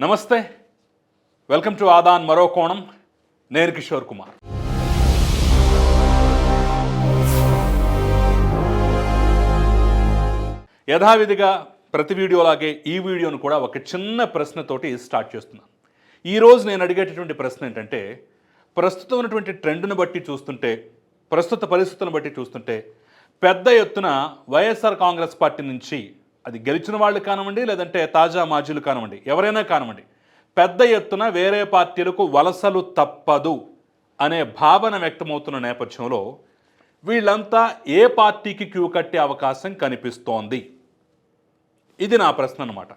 నమస్తే. Welcome to Aadan మరో కోణం నేను కిషోర్ కుమార్. యథావిధిగా ప్రతి వీడియోలాగే ఈ వీడియోను కూడా ఒక చిన్న ప్రశ్నతోటి స్టార్ట్ చేస్తున్నాను. ఈరోజు నేను అడిగేటటువంటి ప్రశ్న ఏంటంటే ప్రస్తుతం ఉన్నటువంటి ట్రెండ్ను బట్టి చూస్తుంటే ప్రస్తుత పరిస్థితులను బట్టి చూస్తుంటే పెద్ద ఎత్తున వైఎస్ఆర్ కాంగ్రెస్ పార్టీ నుంచి అది గెలిచిన వాళ్ళు కానివ్వండి లేదంటే తాజా మాజీలు కానివ్వండి ఎవరైనా కానివ్వండి పెద్ద ఎత్తున వేరే పార్టీలకు వలసలు తప్పదు అనే భావన వ్యక్తమవుతున్న నేపథ్యంలో వీళ్ళంతా ఏ పార్టీకి క్యూ కట్టే అవకాశం కనిపిస్తోంది? ఇది నా ప్రశ్న అనమాట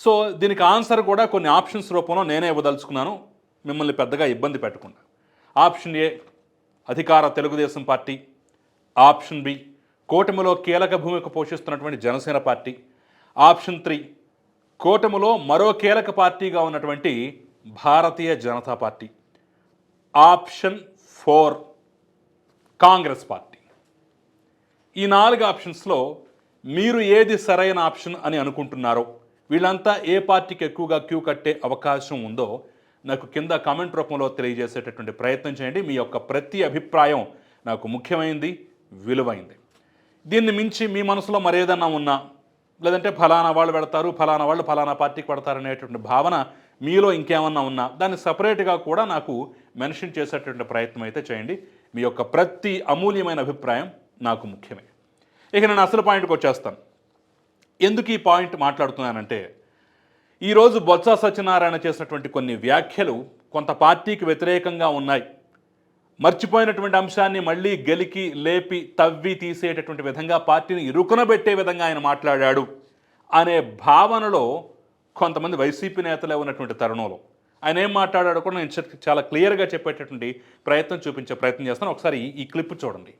సో దీనికి ఆన్సర్ కూడా కొన్ని ఆప్షన్స్ రూపంలో నేనే ఇవ్వదలుచుకున్నాను. మిమ్మల్ని పెద్దగా ఇబ్బంది పెట్టకుండా. ఆప్షన్ ఏ అధికార తెలుగుదేశం పార్టీ. ఆప్షన్ బి కూటమిలో కీలక భూమిక పోషిస్తున్నటువంటి జనసేన పార్టీ ఆప్షన్ త్రీ కూటమిలో మరో కీలక పార్టీగా ఉన్నటువంటి Bharatiya Janata party option four Congress party. ఈ నాలుగు ఆప్షన్స్లో మీరు ఏది సరైన ఆప్షన్ అని అనుకుంటున్నారో వీళ్ళంతా ఏ పార్టీకి ఎక్కువగా క్యూ కట్టే అవకాశం ఉందో నాకు కింద కామెంట్ రూపంలో తెలియజేసేటటువంటి ప్రయత్నం చేయండి. మీ యొక్క ప్రతి అభిప్రాయం నాకు ముఖ్యమైంది విలువైంది. దీన్ని మించి మీ మనసులో మరేదన్నా ఉన్నా? లేదంటే ఫలానా వాళ్ళు పెడతారు ఫలానా వాళ్ళు ఫలానా పార్టీకి పెడతారు అనేటువంటి భావన మీలో ఇంకేమన్నా ఉన్నా? దాన్ని సపరేట్గా కూడా నాకు మెన్షన్ చేసేటటువంటి ప్రయత్నం అయితే చేయండి. మీ యొక్క ప్రతి అమూల్యమైన అభిప్రాయం నాకు ముఖ్యమే. ఇక నేను అసలు పాయింట్కి వచ్చేస్తాను. ఎందుకు ఈ పాయింట్ మాట్లాడుతున్నానంటే ఈరోజు బొత్స సత్యనారాయణ చేసినటువంటి కొన్ని వ్యాఖ్యలు కొంత పార్టీకి వ్యతిరేకంగా ఉన్నాయి. మర్చిపోయినటువంటి అంశాన్ని మళ్ళీ గెలికి లేపి తవ్వి తీసేటటువంటి విధంగా పార్టీని ఇరుకునబెట్టే విధంగా ఆయన మాట్లాడాడు అనే భావనలో కొంతమంది వైసీపీ నేతలే ఉన్నటువంటి తరుణంలో. ఆయన ఏం మాట్లాడాడో కూడా నేను చాలా క్లియర్గా చెప్పేటటువంటి ప్రయత్నం చూపించే ప్రయత్నం చేస్తాను. ఒకసారి ఈ- ఈ క్లిప్ చూడండి.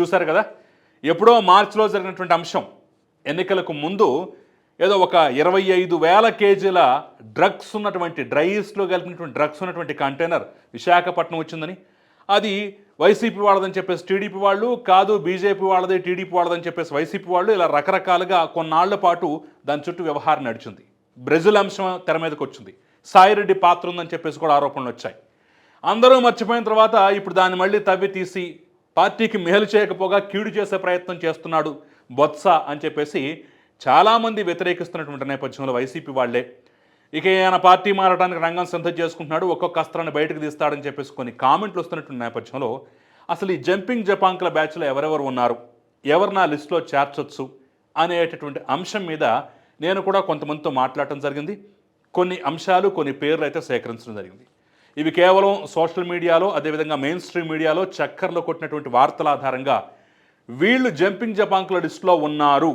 చూశారు కదా? ఎప్పుడో మార్చిలో జరిగినటువంటి అంశం. ఎన్నికలకు ముందు ఏదో ఒక ఇరవై ఐదు వేల కేజీల డ్రగ్స్ ఉన్నటువంటి డ్రైస్లో కలిపినటువంటి డ్రగ్స్ ఉన్నటువంటి కంటైనర్ విశాఖపట్నం వచ్చిందని. అది వైసీపీ వాళ్ళదని చెప్పేసి టీడీపీ వాళ్ళు కాదు బీజేపీ వాళ్ళది టీడీపీ వాళ్ళదని చెప్పేసి వైసీపీ వాళ్ళు ఇలా రకరకాలుగా కొన్నాళ్ళ పాటు దాని చుట్టూ వ్యవహారం నడిచింది. బ్రెజిల్ అంశం తెర మీదకి వచ్చింది. సాయిరెడ్డి పాత్ర ఉందని చెప్పేసి కూడా ఆరోపణలు వచ్చాయి. అందరూ మర్చిపోయిన తర్వాత ఇప్పుడు దాన్ని మళ్ళీ తవ్వి తీసి పార్టీకి మేలు చేయకపోగా కీడు చేసే ప్రయత్నం చేస్తున్నాడు బొత్స అని చెప్పేసి చాలామంది వ్యతిరేకిస్తున్నటువంటి నేపథ్యంలో వైసీపీ వాళ్ళే. ఇక ఆయన పార్టీ మారడానికి రంగం సిద్ధం చేసుకుంటున్నాడు ఒక్కొక్క అస్త్రాన్ని బయటకు తీస్తాడని చెప్పేసి కొన్ని కామెంట్లు వస్తున్నటువంటి నేపథ్యంలో అసలు ఈ జంపింగ్ జపాంకుల బ్యాచ్లో ఎవరెవరు ఉన్నారు ఎవరు నా లిస్టులో చేర్చొచ్చు అనేటటువంటి అంశం మీద నేను కూడా కొంతమందితో మాట్లాడటం జరిగింది. కొన్ని అంశాలు కొన్ని పేర్లు అయితే సేకరించడం జరిగింది. ఇవి కేవలం సోషల్ మీడియాలో అదేవిధంగా మెయిన్ స్ట్రీమ్ మీడియాలో చక్కర్లో కొట్టినటువంటి వార్తల ఆధారంగా వీళ్ళు జంపింగ్ జపాంకుల లిస్టులో ఉన్నారు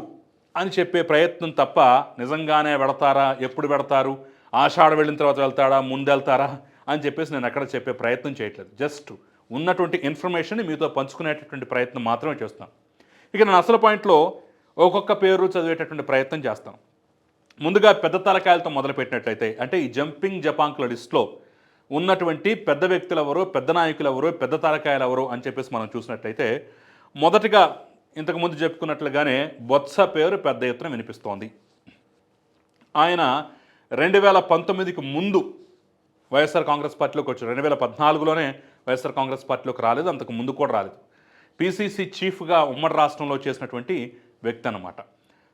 అని చెప్పే ప్రయత్నం తప్ప నిజంగానే పెడతారా ఎప్పుడు పెడతారు ఆషాఢ వెళ్ళిన తర్వాత వెళ్తాడా? ముందెళ్తారా అని చెప్పేసి నేను అక్కడ చెప్పే ప్రయత్నం చేయట్లేదు. జస్ట్ ఉన్నటువంటి ఇన్ఫర్మేషన్ మీతో పంచుకునేటటువంటి ప్రయత్నం మాత్రమే చేస్తాను. ఇక నేను అసలు పాయింట్లో ఒక్కొక్క పేరు చదివేటటువంటి ప్రయత్నం చేస్తాను. ముందుగా పెద్ద తలకాయలతో మొదలుపెట్టినట్లయితే అంటే ఈ జంపింగ్ జపాంకుల లిస్ట్లో ఉన్నటువంటి పెద్ద వ్యక్తులు ఎవరు పెద్ద నాయకులు ఎవరు పెద్ద తారకాయలు ఎవరు అని చెప్పేసి మనం చూసినట్లయితే మొదటిగా ఇంతకుముందు చెప్పుకున్నట్లుగానే బొత్స పేరు పెద్ద ఎత్తున వినిపిస్తోంది. ఆయన రెండు వేల పంతొమ్మిదికి ముందు వైఎస్ఆర్ కాంగ్రెస్ పార్టీలోకి వచ్చారు. రెండు వేల పద్నాలుగులోనే వైఎస్ఆర్ కాంగ్రెస్ పార్టీలోకి రాలేదు అంతకు ముందు కూడా రాలేదు. పిసిసి చీఫ్గా ఉమ్మడి రాష్ట్రంలో చేసినటువంటి వ్యక్తి అన్నమాట.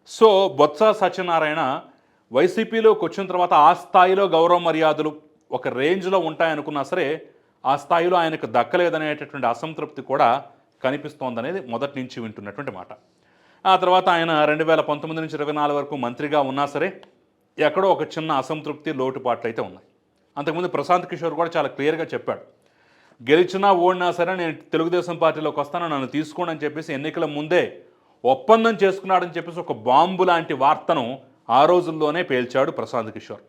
సో బొత్స సత్యనారాయణ వైసీపీలోకి వచ్చిన తర్వాత ఆ స్థాయిలో గౌరవ మర్యాదలు ఒక రేంజ్లో ఉంటాయనుకున్నా సరే ఆ స్థాయిలో ఆయనకు దక్కలేదనేటటువంటి అసంతృప్తి కూడా కనిపిస్తోందనేది మొదటి నుంచి వింటున్నటువంటి మాట. ఆ తర్వాత ఆయన రెండు వేల పంతొమ్మిది నుంచి ఇరవై నాలుగు వరకు మంత్రిగా ఉన్నా సరే ఎక్కడో ఒక చిన్న అసంతృప్తి లోటుపాట్లు అయితే ఉన్నాయి. అంతకుముందు ప్రశాంత్ కిషోర్ కూడా చాలా క్లియర్గా చెప్పాడు. గెలిచినా ఓడినా సరే నేను తెలుగుదేశం పార్టీలోకి వస్తాను నన్ను తీసుకోండి అని చెప్పేసి ఎన్నికల ముందే ఒప్పందం చేసుకున్నాడని చెప్పేసి ఒక బాంబు లాంటి వార్తను ఆ రోజుల్లోనే పేల్చాడు ప్రశాంత్ కిషోర్.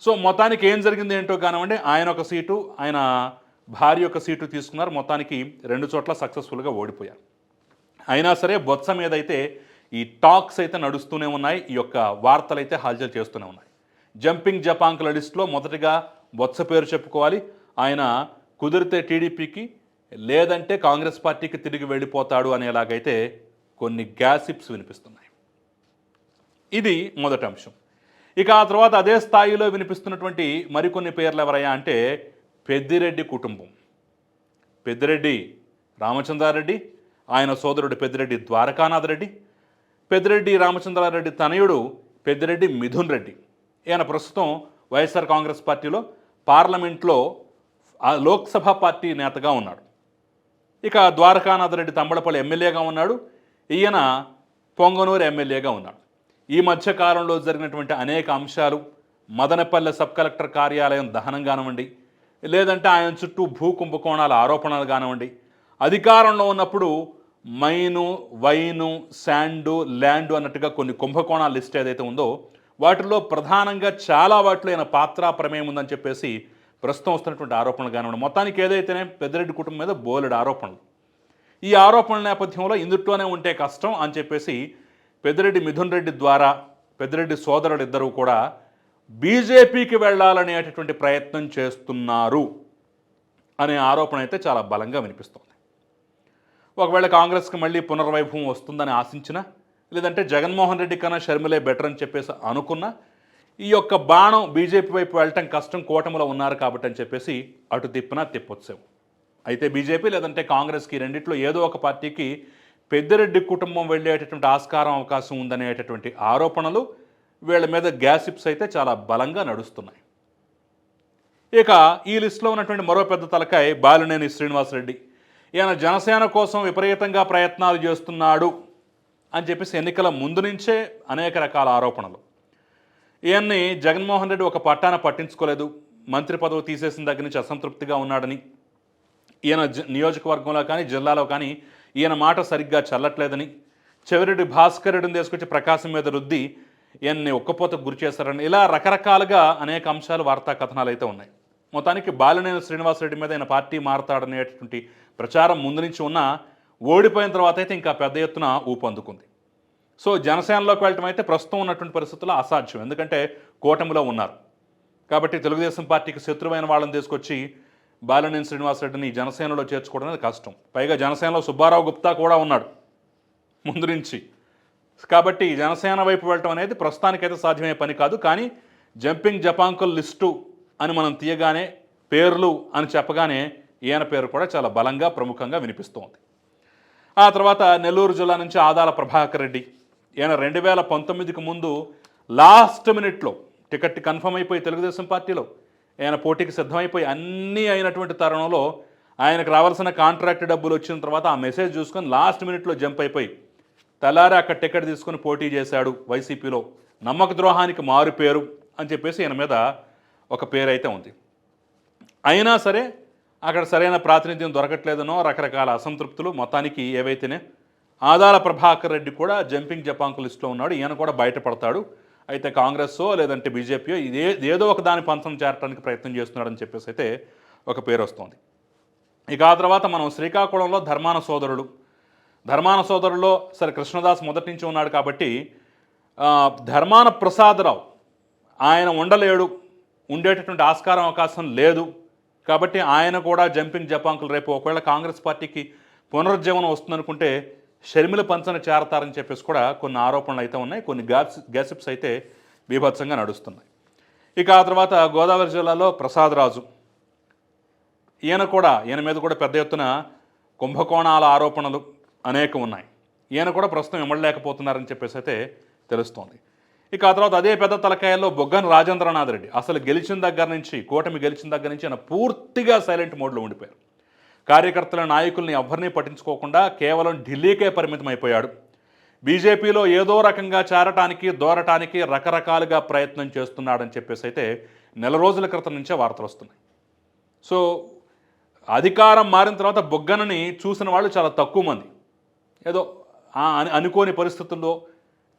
సో మొత్తానికి ఏం జరిగింది ఏంటో కానివ్వండి ఆయన ఒక సీటు ఆయన భార్య యొక్క సీటు తీసుకున్నారు. మొత్తానికి రెండు చోట్ల సక్సెస్ఫుల్గా ఓడిపోయారు. అయినా సరే బొత్స మీద అయితే ఈ టాక్స్ అయితే నడుస్తూనే ఉన్నాయి. ఈ యొక్క వార్తలు అయితే హల్చల్ చేస్తూనే ఉన్నాయి. జంపింగ్ జపాంకుల లిస్టులో మొదటిగా బొత్స పేరు చెప్పుకోవాలి. ఆయన కుదిరితే టీడీపీకి లేదంటే కాంగ్రెస్ పార్టీకి తిరిగి వెళ్ళిపోతాడు అనేలాగైతే కొన్ని గ్యాసిప్స్ వినిపిస్తున్నాయి. ఇది మొదటి అంశం. ఇక ఆ తర్వాత అదే స్థాయిలో వినిపిస్తున్నటువంటి మరికొన్ని పేర్లు ఎవరయ్యా అంటే పెద్దిరెడ్డి కుటుంబం. పెద్దిరెడ్డి రామచంద్రారెడ్డి ఆయన సోదరుడు పెద్దిరెడ్డి ద్వారకానాథ్ రెడ్డి పెద్దిరెడ్డి రామచంద్రారెడ్డి తనయుడు పెద్దిరెడ్డి మిథున్ రెడ్డి. ఈయన ప్రస్తుతం వైఎస్ఆర్ కాంగ్రెస్ పార్టీలో పార్లమెంట్లో లోక్సభ పార్టీ నేతగా ఉన్నాడు. ఇక ద్వారకానాథ్ రెడ్డి తంబళపల్లి ఎమ్మెల్యేగా ఉన్నాడు. ఈయన పొంగనూరు ఎమ్మెల్యేగా ఉన్నాడు. ఈ మధ్య కాలంలో జరిగినటువంటి అనేక అంశాలు మదనపల్లె సబ్ కలెక్టర్ కార్యాలయం దహనం కానివ్వండి లేదంటే ఆయన చుట్టూ భూ కుంభకోణాల ఆరోపణలు కానివ్వండి అధికారంలో ఉన్నప్పుడు మైను వైను శాండు ల్యాండు అన్నట్టుగా కొన్ని కుంభకోణాల లిస్ట్ ఏదైతే ఉందో వాటిలో ప్రధానంగా చాలా వాటిలో ఆయన పాత్ర ప్రమేయం ఉందని చెప్పేసి ప్రస్తుతం వస్తున్నటువంటి ఆరోపణలు కానివ్వండి మొత్తానికి ఏదైతేనే పెద్దిరెడ్డి కుటుంబం మీద బోలెడు ఆరోపణలు. ఈ ఆరోపణల నేపథ్యంలో ఇందుట్లోనే ఉంటే కష్టం అని చెప్పేసి పెద్దిరెడ్డి మిథున్ రెడ్డి ద్వారా పెద్దిరెడ్డి సోదరుడు ఇద్దరు కూడా బీజేపీకి వెళ్ళాలనేటటువంటి ప్రయత్నం చేస్తున్నారు అనే ఆరోపణ అయితే చాలా బలంగా వినిపిస్తోంది. ఒకవేళ కాంగ్రెస్కి మళ్ళీ పునర్వైభవం వస్తుందని ఆశించినా లేదంటే జగన్మోహన్ రెడ్డి కన్నా షర్మిలే బెటర్ అని చెప్పేసి అనుకున్నా ఈ యొక్క బాణం బీజేపీ వైపు వెళ్ళటం కష్టం కూటమిలో ఉన్నారు కాబట్టి అని చెప్పేసి అటు తిప్పినా తిప్పొచ్చావు. అయితే బీజేపీ లేదంటే కాంగ్రెస్కి రెండిట్లో ఏదో ఒక పార్టీకి పెద్దిరెడ్డి కుటుంబం వెళ్ళేటటువంటి ఆస్కారం అవకాశం ఉందనేటటువంటి ఆరోపణలు వీళ్ళ మీద గ్యాసిప్స్ అయితే చాలా బలంగా నడుస్తున్నాయి. ఇక ఈ లిస్టులో ఉన్నటువంటి మరో పెద్ద తలకాయ బాలినేని శ్రీనివాసరెడ్డి. ఈయన జనసేన కోసం విపరీతంగా ప్రయత్నాలు చేస్తున్నాడు అని చెప్పేసి ఎన్నికల ముందు నుంచే అనేక రకాల ఆరోపణలు. ఈయన్ని జగన్మోహన్ రెడ్డి ఒక పట్టాన పట్టించుకోలేదు. మంత్రి పదవి తీసేసిన దగ్గర నుంచి అసంతృప్తిగా ఉన్నాడని. ఈయన జ- నియోజకవర్గంలో కానీ జిల్లాలో కానీ ఈయన మాట సరిగ్గా చల్లట్లేదని చెవిరెడ్డి భాస్కరుడిని తీసుకొచ్చి ప్రకాశం మీద రుద్ది ఈయన్ని ఒక్కపోత గురి చేశారని ఇలా రకరకాలుగా అనేక అంశాలు వార్తా కథనాలు అయితే ఉన్నాయి. మొత్తానికి బాలినేని శ్రీనివాసరెడ్డి మీద ఆయన పార్టీ మారతాడనేటటువంటి ప్రచారం ముందు నుంచి ఉన్న ఓడిపోయిన తర్వాత అయితే ఇంకా పెద్ద ఎత్తున ఊపందుకుంది సో జనసేనలోకి వెళ్ళటం అయితే ప్రస్తుతం ఉన్నటువంటి పరిస్థితుల్లో అసాధ్యం. ఎందుకంటే కూటమిలో ఉన్నారు. కాబట్టి తెలుగుదేశం పార్టీకి శత్రువైన వాళ్ళని తీసుకొచ్చి బాలినేని శ్రీనివాసరెడ్డిని జనసేనలో చేర్చుకోవడం అనేది కష్టం. పైగా జనసేనలో సుబ్బారావు గుప్తా కూడా ఉన్నాడు ముందు నుంచి కాబట్టి జనసేన వైపు వెళ్ళటం అనేది ప్రస్తుతానికైతే సాధ్యమయ్యే పని కాదు. కానీ జంపింగ్ జపాంకుల్ లిస్టు అని మనం తీయగానే పేర్లు అని చెప్పగానే ఈయన పేరు కూడా చాలా బలంగా ప్రముఖంగా వినిపిస్తోంది. ఆ తర్వాత నెల్లూరు జిల్లా నుంచి ఆదాల ప్రభాకర్ రెడ్డి. ఈయన రెండు వేల పంతొమ్మిదికి ముందు లాస్ట్ మినిట్లో టికెట్ కన్ఫర్మ్ అయిపోయి తెలుగుదేశం పార్టీలో ఆయన పోటీకి సిద్ధమైపోయి అన్నీ అయినటువంటి తరుణంలో ఆయనకు రావాల్సిన కాంట్రాక్ట్ డబ్బులు వచ్చిన తర్వాత ఆ మెసేజ్ చూసుకొని లాస్ట్ మినిట్లో జంప్ అయిపోయి తెల్లారి అక్కడ టికెట్ తీసుకొని పోటీ చేశాడు వైసీపీలో. నమ్మక ద్రోహానికి మారు పేరు అని చెప్పేసి ఈయన మీద ఒక పేరు అయితే ఉంది. అయినా సరే అక్కడ సరైన ప్రాతినిధ్యం దొరకట్లేదనో రకరకాల అసంతృప్తులు మొత్తానికి ఏవైతేనే. ఆదాల ప్రభాకర్ రెడ్డి కూడా జంపింగ్ జపాంకు లిస్టులో ఉన్నాడు. ఈయన కూడా బయటపడతాడు. అయితే కాంగ్రెస్సో లేదంటే బీజేపీయో ఇదే ఏదో ఒక దాని పంచం చేరడానికి ప్రయత్నం చేస్తున్నాడని చెప్పేసి అయితే ఒక పేరు వస్తుంది. ఇక ఆ తర్వాత మనం శ్రీకాకుళంలో ధర్మాన సోదరుడు ధర్మాన సోదరుల్లో సరే కృష్ణదాస్ మొదటి నుంచి ఉన్నాడు కాబట్టి ధర్మాన ప్రసాదరావు ఆయన ఉండలేడు ఉండేటటువంటి ఆస్కారం అవకాశం లేదు కాబట్టి ఆయన కూడా జంపింగ్ జపాంకులు రేపు ఒకవేళ కాంగ్రెస్ పార్టీకి పునరుజ్జీవనం వస్తుందనుకుంటే షర్మిల పంచన చేరతారని చెప్పేసి కూడా కొన్ని ఆరోపణలు అయితే ఉన్నాయి. కొన్ని గ్యాస్ గ్యాసిప్స్ అయితే బీభత్సంగా నడుస్తున్నాయి. ఇక ఆ తర్వాత గోదావరి జిల్లాలో ప్రసాదరాజు ఈయన కూడా ఈయన మీద కూడా పెద్ద ఎత్తున కుంభకోణాల ఆరోపణలు అనేకం ఉన్నాయి. ఈయన కూడా ప్రస్తుతం ఇమ్మడలేకపోతున్నారని చెప్పేసి అయితే తెలుస్తోంది. ఇక ఆ తర్వాత అదే పెద్ద తలకాయల్లో బొగ్గన రాజేంద్రనాథ్ రెడ్డి. అసలు గెలిచిన దగ్గర నుంచి కూటమి గెలిచిన దగ్గర నుంచి ఆయన పూర్తిగా సైలెంట్ మోడ్లో ఉండిపోయారు. కార్యకర్తల నాయకుల్ని ఎవరిని పట్టించుకోకుండా కేవలం ఢిల్లీకే పరిమితం అయిపోయాడు బీజేపీలో ఏదో రకంగా చేరటానికి దోరటానికి రకరకాలుగా ప్రయత్నం చేస్తున్నాడని చెప్పేసి అయితే నెల రోజుల క్రితం నుంచే వార్తలు వస్తున్నాయి. సో అధికారం మారిన తర్వాత బొగ్గనని చూసిన వాళ్ళు చాలా తక్కువ మంది. ఏదో అని అనుకోని పరిస్థితుల్లో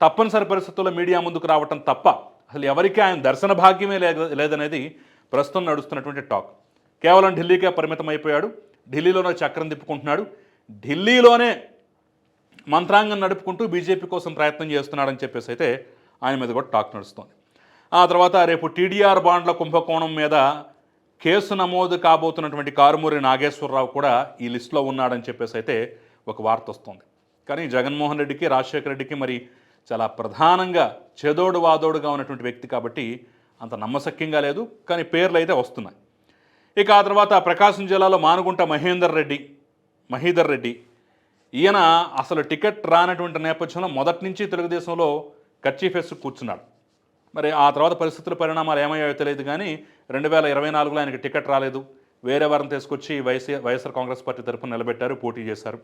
తప్పనిసరి పరిస్థితుల్లో మీడియా ముందుకు రావటం తప్ప అసలు ఎవరికీ ఆయన దర్శన భాగ్యమే లేదనేది ప్రస్తుతం నడుస్తున్నటువంటి టాక్. కేవలం ఢిల్లీకే పరిమితం అయిపోయాడు ఢిల్లీలోనే చక్రం తిప్పుకుంటున్నాడు. ఢిల్లీలోనే మంత్రాంగం నడుపుకుంటూ బీజేపీ కోసం ప్రయత్నం చేస్తున్నాడని చెప్పేసి అయితే ఆయన మీద కూడా టాక్ నడుస్తుంది. ఆ తర్వాత రేపు టీడీఆర్ బాండ్ల కుంభకోణం మీద కేసు నమోదు కాబోతున్నటువంటి కారుమూరి నాగేశ్వరరావు కూడా ఈ లిస్టులో ఉన్నాడని చెప్పేసి అయితే ఒక వార్త వస్తుంది. కానీ జగన్మోహన్ రెడ్డికి రాజశేఖర రెడ్డికి మరి చాలా ప్రధానంగా చెదోడు వాదోడుగా ఉన్నటువంటి వ్యక్తి కాబట్టి అంత నమ్మశక్యంగా లేదు. కానీ పేర్లు అయితే వస్తున్నాయి. ఇక ఆ తర్వాత ప్రకాశం జిల్లాలో మానుగుంట మహేందర్ రెడ్డి మహీధర్ రెడ్డి. ఈయన అసలు టికెట్ రానటువంటి నేపథ్యంలో మొదటి నుంచి తెలుగుదేశంలో కర్చీఫెస్ కూర్చున్నాడు. మరి ఆ తర్వాత పరిస్థితుల పరిణామాలు ఏమయ్యాయో తెలియదు కానీ రెండు వేల ఇరవై నాలుగులో ఆయనకి టికెట్ రాలేదు. వేరే వారిని తీసుకొచ్చి వైసీ వైఎస్ఆర్ కాంగ్రెస్ పార్టీ తరఫున నిలబెట్టారు పోటీ చేశారు.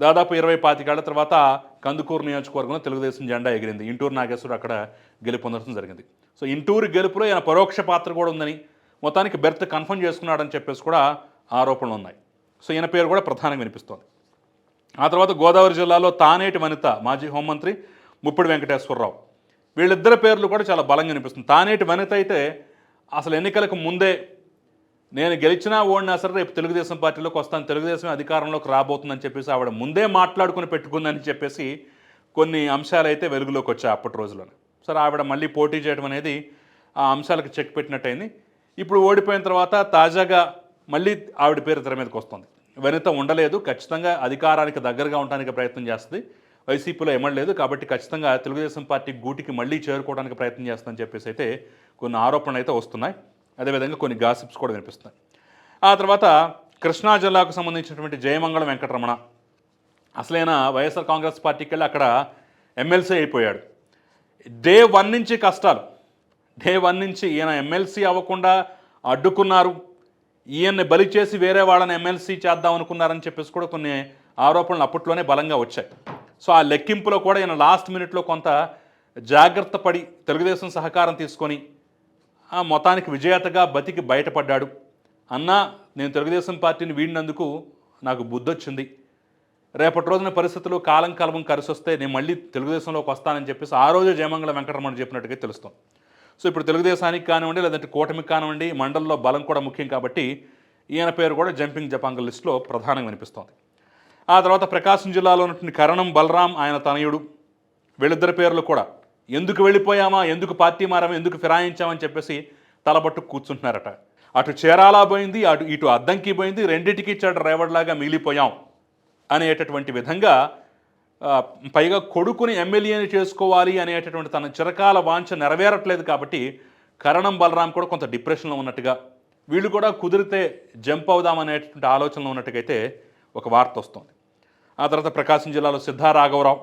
దాదాపు ఇరవై పాతికేళ్ళ తర్వాత కందుకూరు నియోజకవర్గంలో తెలుగుదేశం జెండా ఎగిరింది. ఇంటూరు నాగేశ్వరు అక్కడ గెలుపొందడం జరిగింది. సో ఇంటూరు గెలుపులో ఈయన పరోక్ష పాత్ర కూడా ఉందని మొత్తానికి బెర్త్ కన్ఫర్మ్ చేసుకున్నాడని చెప్పేసి కూడా ఆరోపణలు ఉన్నాయి. సో ఈయన పేరు కూడా ప్రధానంగా వినిపిస్తోంది. ఆ తర్వాత గోదావరి జిల్లాలో తానేటి వనిత మాజీ హోంమంత్రి ముప్పిడి వెంకటేశ్వరరావు. వీళ్ళిద్దరి పేర్లు కూడా చాలా బలంగా అనిపిస్తుంది తానేటి వనిత అయితే అసలు ఎన్నికలకు ముందే నేను గెలిచినా ఓడినా సరే రేపు తెలుగుదేశం పార్టీలోకి వస్తాను తెలుగుదేశం అధికారంలోకి రాబోతుందని చెప్పేసి ఆవిడ ముందే మాట్లాడుకుని పెట్టుకుందని చెప్పేసి కొన్ని అంశాలు అయితే వెలుగులోకి వచ్చాయి అప్పటి రోజుల్లోనే. సరే ఆవిడ మళ్ళీ పోటీ చేయడం అనేది ఆ అంశాలకు చెక్ పెట్టినట్టయింది. ఇప్పుడు ఓడిపోయిన తర్వాత తాజాగా మళ్ళీ ఆవిడ పేరు తెర మీదకి వస్తుంది. వనిత ఉండలేదు ఖచ్చితంగా అధికారానికి దగ్గరగా ఉండడానికి ప్రయత్నం చేస్తుంది. వైసీపీలో ఎమ్మడలేదు కాబట్టి ఖచ్చితంగా తెలుగుదేశం పార్టీ గూటికి మళ్ళీ చేరుకోవడానికి ప్రయత్నం చేస్తుందని చెప్పేసి అయితే కొన్ని ఆరోపణలు అయితే వస్తున్నాయి. అదేవిధంగా కొన్ని గాసిప్స్ కూడా వినిపిస్తున్నాయి. ఆ తర్వాత కృష్ణా జిల్లాకు సంబంధించినటువంటి జయమంగళం వెంకటరమణ. అసలైన వైఎస్ఆర్ కాంగ్రెస్ పార్టీకి వెళ్ళి అక్కడ ఎమ్మెల్సీ అయిపోయాడు. డే వన్ నుంచి కష్టాలు. డే వన్ నుంచి ఈయన ఎమ్మెల్సీ అవ్వకుండా అడ్డుకున్నారు. ఈయన్ని బలి చేసి వేరే వాళ్ళని ఎమ్మెల్సీ చేద్దాం అనుకున్నారని చెప్పేసి కూడా కొన్ని ఆరోపణలు అప్పట్లోనే బలంగా వచ్చాయి. సో ఆ లెక్కింపులో కూడా ఈయన లాస్ట్ మినిట్లో కొంత జాగ్రత్త పడి తెలుగుదేశం సహకారం తీసుకొని ఆ మొత్తానికి విజేతగా బతికి బయటపడ్డాడు. అన్నా నేను తెలుగుదేశం పార్టీని వీడినందుకు నాకు బుద్ధొచ్చింది. రేపటి రోజున పరిస్థితులు కాలం కాలం కలిసి వస్తే నేను మళ్ళీ తెలుగుదేశంలోకి వస్తానని చెప్పేసి ఆ రోజు జయమంగళ వెంకటరమణ చెప్పినట్టుగా తెలుస్తాం. సో ఇప్పుడు తెలుగుదేశానికి కానివ్వండి లేదంటే కూటమికి కానివ్వండి మండలంలో బలం కూడా ముఖ్యం కాబట్టి ఈయన పేరు కూడా జంపింగ్ జపాంగ్ లిస్టులో ప్రధానంగా వినిపిస్తోంది. ఆ తర్వాత ప్రకాశం జిల్లాలో ఉన్నటువంటి కరణం బలరాం ఆయన తనయుడు. వీళ్ళిద్దరి పేర్లు కూడా ఎందుకు వెళ్ళిపోయామా ఎందుకు పార్టీ మారామా ఎందుకు ఫిరాయించామని చెప్పేసి తలబట్టు కూర్చుంటున్నారట. అటు చేరాలా పోయింది అటు ఇటు అద్దంకి పోయింది రెండింటికి చెడు రేవడ్లాగా మిగిలిపోయాం అనేటటువంటి విధంగా పైగా కొడుకుని ఎమ్మెల్యేని చేసుకోవాలి అనేటటువంటి తన చిరకాల వాంఛ నెరవేరట్లేదు కాబట్టి కరణం బలరాం కూడా కొంత డిప్రెషన్లో ఉన్నట్టుగా వీళ్ళు కూడా కుదిరితే జంప్ అవుదాం అనేటటువంటి ఆలోచనలో ఉన్నట్టుగైతే ఒక వార్త వస్తుంది. ఆ తర్వాత ప్రకాశం జిల్లాలో సిద్ధారాఘవరావు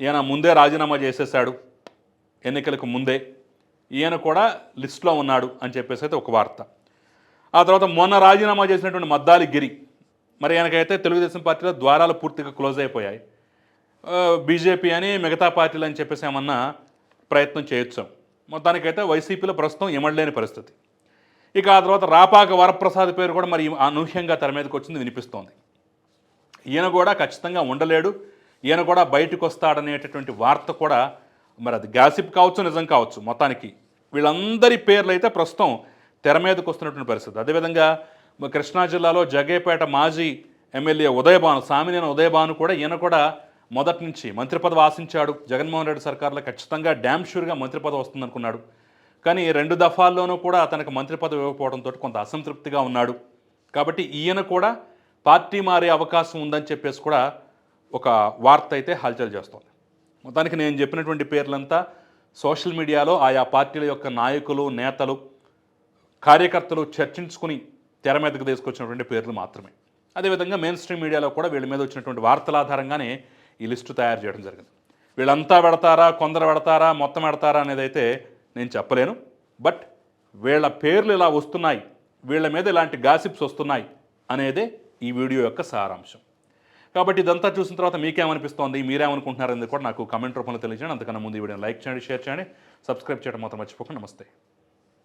ఈయన ముందే రాజీనామా చేసేశాడు ఎన్నికలకు ముందే. ఈయన కూడా లిస్టులో ఉన్నాడు అని చెప్పేసి అయితే ఒక వార్త. ఆ తర్వాత మొన్న రాజీనామా చేసినటువంటి మద్దాలి గిరి మరి ఆయనకైతే తెలుగుదేశం పార్టీలో ద్వారాలు పూర్తిగా క్లోజ్ అయిపోయాయి. బీజేపీ అని మిగతా పార్టీలు అని చెప్పేసి ఏమన్నా ప్రయత్నం చేయొచ్చు. మొత్తానికైతే వైసీపీలో ప్రస్తుతం ఇమడలేని పరిస్థితి. ఇక ఆ తర్వాత రాపాక వరప్రసాద్ పేరు కూడా మరి అనూహ్యంగా తెర మీదకి వచ్చింది వినిపిస్తోంది. ఈయన కూడా ఖచ్చితంగా ఉండలేడు. ఈయన కూడా బయటకు వస్తాడనేటటువంటి వార్త కూడా మరి అది గ్యాసిప్ కావచ్చు నిజం కావచ్చు మొత్తానికి. వీళ్ళందరి పేర్లు అయితే ప్రస్తుతం తెర మీదకు వస్తున్నటువంటి పరిస్థితి. అదేవిధంగా కృష్ణా జిల్లాలో జగేపేట మాజీ ఎమ్మెల్యే ఉదయభాను సామినేని ఉదయభాను కూడా ఈయన కూడా మొదటి నుంచి మంత్రి పదవి ఆశించాడు. జగన్మోహన్ రెడ్డి సర్కార్లో ఖచ్చితంగా డ్యామ్ షూర్గా మంత్రి పదవి వస్తుందనుకున్నాడు. కానీ రెండు దఫాల్లోనూ కూడా అతనికి మంత్రి పదవి ఇవ్వకపోవడంతో కొంత అసంతృప్తిగా ఉన్నాడు. కాబట్టి ఈయన కూడా పార్టీ మారే అవకాశం ఉందని చెప్పేసి కూడా ఒక వార్త అయితే హల్చల్ చేస్తోంది. మొత్తానికి నేను చెప్పినటువంటి పేర్లంతా సోషల్ మీడియాలో ఆయా పార్టీల యొక్క నాయకులు నేతలు కార్యకర్తలు చర్చించుకుని తెర మీదకు తీసుకొచ్చినటువంటి పేర్లు మాత్రమే. అదేవిధంగా మెయిన్ స్ట్రీమ్ మీడియాలో కూడా వీళ్ళ మీద వచ్చినటువంటి వార్తల ఆధారంగానే ఈ లిస్టు తయారు చేయడం జరిగింది. వీళ్ళంతా పెడతారా? కొందరు పెడతారా? మొత్తం పెడతారా అనేది అయితే నేను చెప్పలేను. బట్ వీళ్ళ పేర్లు ఇలా వస్తున్నాయి. వీళ్ళ మీద ఇలాంటి గాసిప్స్ వస్తున్నాయి అనేదే ఈ వీడియో యొక్క సారాంశం. కాబట్టి ఇదంతా చూసిన తర్వాత మీకేమనిపిస్తోంది? మీరేమనుకుంటున్నారనేది కూడా నాకు కమెంట్ రూపంలో తెలియజేయండి. అంతకన్నా ముందు ఈ వీడియోని లైక్ చేయండి షేర్ చేయండి. సబ్స్క్రైబ్ చేయడం మాత్రం మర్చిపోకండి. నమస్తే.